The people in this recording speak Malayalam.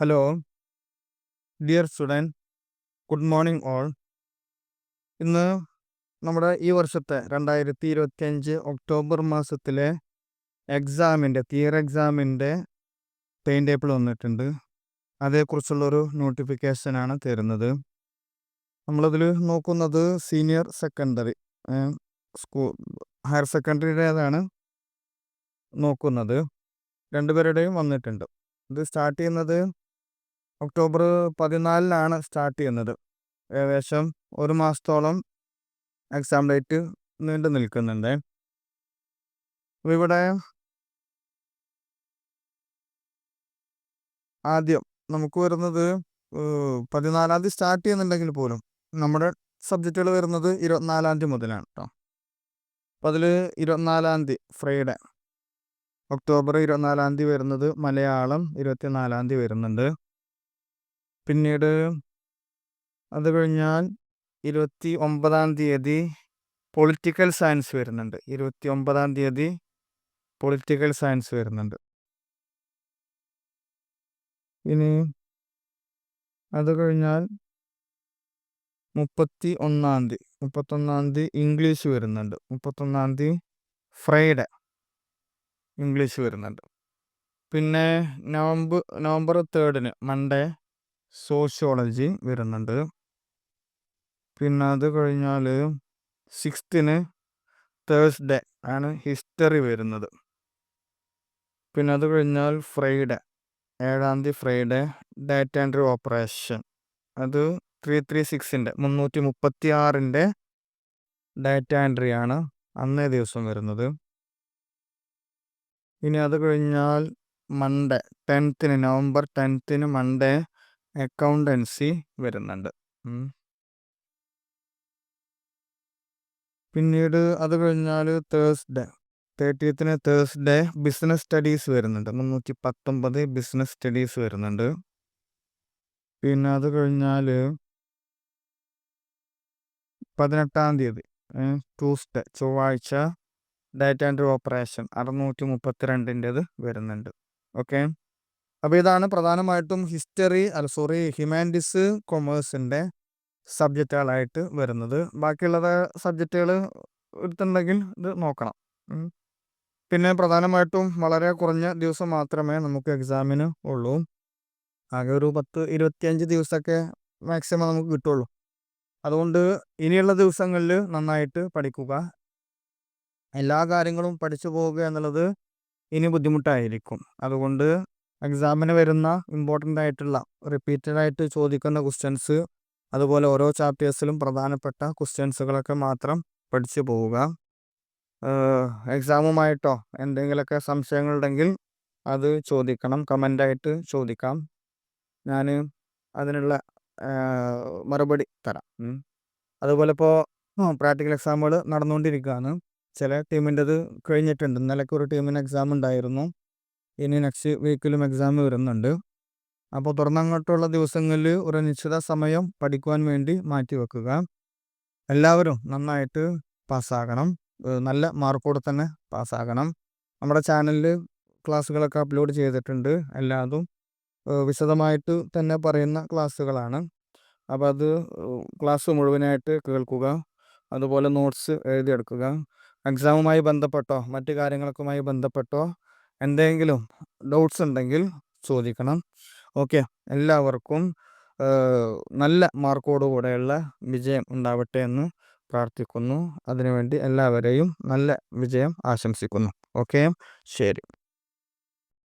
Hello dear student good morning all ഇന്ന് നമ്മുടെ ഈ വർഷത്തെ രണ്ടായിരത്തി ഇരുപത്തിയഞ്ച് ഒക്ടോബർ മാസത്തിലെ എക്സാമിന്റെ തിയർ എക്സാമിന്റെ ടൈം ടേബിൾ വന്നിട്ടുണ്ട്. അതേക്കുറിച്ചുള്ളൊരു നോട്ടിഫിക്കേഷനാണ് തരുന്നത്. നമ്മളതിൽ നോക്കുന്നത് സീനിയർ സെക്കൻഡറി സ്കൂൾ ഹയർ സെക്കൻഡറിയുടേതാണ് നോക്കുന്നത്. രണ്ടുപേരുടെയും വന്നിട്ടുണ്ട്. ഇത് സ്റ്റാർട്ട് ചെയ്യുന്നത് ഒക്ടോബർ പതിനാലിനാണ് സ്റ്റാർട്ട് ചെയ്യുന്നത്. ഏകദേശം ഒരു മാസത്തോളം എക്സാം ഡേറ്റ് നീണ്ടു നിൽക്കുന്നുണ്ട്. ഇവിടെ ആദ്യം നമുക്ക് വരുന്നത് പതിനാലാം തീയതി സ്റ്റാർട്ട് ചെയ്യുന്നുണ്ടെങ്കിൽ പോലും നമ്മുടെ സബ്ജക്റ്റുകൾ വരുന്നത് ഇരുപത്തിനാലാം തീയതി മുതലാണ് കേട്ടോ അപ്പം അതിൽ ഇരുപത്തിനാലാം തീയതി ഫ്രൈഡേ. ഒക്ടോബർ ഇരുപത്തിനാലാം തീയതി വരുന്നത് മലയാളം ഇരുപത്തിനാലാം തീയതി വരുന്നുണ്ട്. പിന്നീട് അത് കഴിഞ്ഞാൽ ഇരുപത്തി ഒമ്പതാം തീയതി പൊളിറ്റിക്കൽ സയൻസ് വരുന്നുണ്ട്. ഇരുപത്തി ഒമ്പതാം തീയതി പൊളിറ്റിക്കൽ സയൻസ് വരുന്നുണ്ട്. ഇനി അത് കഴിഞ്ഞാൽ മുപ്പത്തി ഒന്നാം തീയതി മുപ്പത്തൊന്നാം തീയതി ഇംഗ്ലീഷ് വരുന്നുണ്ട്. മുപ്പത്തൊന്നാം തീയതി ഫ്രൈഡേ ഇംഗ്ലീഷ് വരുന്നുണ്ട്. പിന്നെ നവംബർ നവംബർ തേർഡിന് മൺഡേ സോഷ്യോളജി വരുന്നുണ്ട്. പിന്നെ അത് കഴിഞ്ഞാൽ സിക്സ്ത്തിന് തേഴ്സ്ഡേ ആണ് ഹിസ്റ്ററി വരുന്നത്. പിന്നെ അത് കഴിഞ്ഞാൽ ഫ്രൈഡേ ഏഴാം തീയതി ഫ്രൈഡേ ഡാറ്റ് എൻട്രി ഓപ്പറേഷൻ അത് ത്രീ ത്രീ സിക്സിന്റെ മുന്നൂറ്റി മുപ്പത്തി ആറിന്റെ ഡാറ്റ എൻട്രി ആണ് അന്നേ ദിവസം വരുന്നത്. ഇനി അത് കഴിഞ്ഞാൽ മൺഡേ ടെൻത്തിന് നവംബർ ടെൻത്തിന് മൺഡേ അക്കൗണ്ടൻസി വരുന്നുണ്ട്. പിന്നീട് അത് കഴിഞ്ഞാൽ തേഴ്സ്ഡേ. തേർട്ടീത്തിന് തേഴ്സ്ഡേ ബിസിനസ് സ്റ്റഡീസ് വരുന്നുണ്ട്. മുന്നൂറ്റി പത്തൊമ്പത് ബിസിനസ് സ്റ്റഡീസ് വരുന്നുണ്ട്. പിന്നെ അത് കഴിഞ്ഞാൽ പതിനെട്ടാം തീയതി ട്യൂസ്ഡേ ചൊവ്വാഴ്ച ഡേറ്റ് ആൻഡ് ഓപ്പറേഷൻ അറുന്നൂറ്റി മുപ്പത്തിരണ്ടിന്റെത് വരുന്നുണ്ട്. ഓക്കെ? അപ്പോൾ ഇതാണ് പ്രധാനമായിട്ടും ഹിസ്റ്ററി അല്ല സോറി ഹ്യൂമാനിറ്റീസ് കൊമേഴ്സിന്റെ സബ്ജക്റ്റുകളായിട്ട് വരുന്നത്. ബാക്കിയുള്ള സബ്ജക്റ്റുകൾ എടുത്തിട്ടുണ്ടെങ്കിൽ ഇത് നോക്കണം. പിന്നെ പ്രധാനമായിട്ടും വളരെ കുറഞ്ഞ ദിവസം മാത്രമേ നമുക്ക് എക്സാമിന് ഉള്ളൂ. ആകെ ഒരു പത്ത് ഇരുപത്തിയഞ്ച് ദിവസമൊക്കെ മാക്സിമം നമുക്ക് കിട്ടുള്ളൂ. അതുകൊണ്ട് ഇനിയുള്ള ദിവസങ്ങളിൽ നന്നായിട്ട് പഠിക്കുക. എല്ലാ കാര്യങ്ങളും പഠിച്ചു പോവുക എന്നുള്ളത് ഇനി ബുദ്ധിമുട്ടായിരിക്കും. അതുകൊണ്ട് എക്സാമിന് വരുന്ന ഇമ്പോർട്ടന്റ് ആയിട്ടുള്ള റിപ്പീറ്റഡ് ആയിട്ട് ചോദിക്കുന്ന ക്വസ്റ്റ്യൻസ് അതുപോലെ ഓരോ ചാപ്റ്റേഴ്സിലും പ്രധാനപ്പെട്ട ക്വസ്റ്റ്യൻസുകളൊക്കെ മാത്രം പഠിച്ചു പോവുക. എക്സാമുമായിട്ടോ എന്തെങ്കിലുമൊക്കെ സംശയങ്ങളുണ്ടെങ്കിൽ അത് ചോദിക്കണം കമന്റായിട്ട് ചോദിക്കാം. ഞാൻ അതിനുള്ള മറുപടി തരാം. അതുപോലെ ഇപ്പോൾ പ്രാക്ടിക്കൽ എക്സാമുകൾ നടന്നുകൊണ്ടിരിക്കുകയാണ്. ചില ടീമിന്റെത് കഴിഞ്ഞിട്ടുണ്ട്. ഇന്നലെ ഒരു ടീമിന് എക്സാം ഉണ്ടായിരുന്നു. ഇനി നെക്സ്റ്റ് വീക്കിലും എക്സാം വരുന്നുണ്ട്. അപ്പോൾ തുറന്നങ്ങോട്ടുള്ള ദിവസങ്ങളിൽ ഒരു നിശ്ചിത സമയം പഠിക്കുവാൻ വേണ്ടി മാറ്റി വെക്കുക. എല്ലാവരും നന്നായിട്ട് പാസ്സാകണം. നല്ല മാർക്കോടെ തന്നെ പാസ്സാകണം. നമ്മുടെ ചാനലിൽ ക്ലാസ്സുകളൊക്കെ അപ്ലോഡ് ചെയ്തിട്ടുണ്ട്. എല്ലാതും വിശദമായിട്ട് തന്നെ പറയുന്ന ക്ലാസ്സുകളാണ്. അപ്പോൾ അത് ക്ലാസ് മുഴുവനായിട്ട് കേൾക്കുക. അതുപോലെ നോട്ട്സ് എഴുതിയെടുക്കുക. എക്സാമുമായി ബന്ധപ്പെട്ടോ മറ്റു കാര്യങ്ങൾക്കുമായി ബന്ധപ്പെട്ടോ എന്തെങ്കിലും ഡൗട്ട്സ് ഉണ്ടെങ്കിൽ ചോദിക്കണം. ഓക്കെ എല്ലാവർക്കും നല്ല മാർക്കോടുകൂടെയുള്ള വിജയം ഉണ്ടാവട്ടെ എന്ന് പ്രാർത്ഥിക്കുന്നു. അതിനുവേണ്ടി എല്ലാവരെയും നല്ല വിജയം ആശംസിക്കുന്നു. ഓക്കെ ശരി.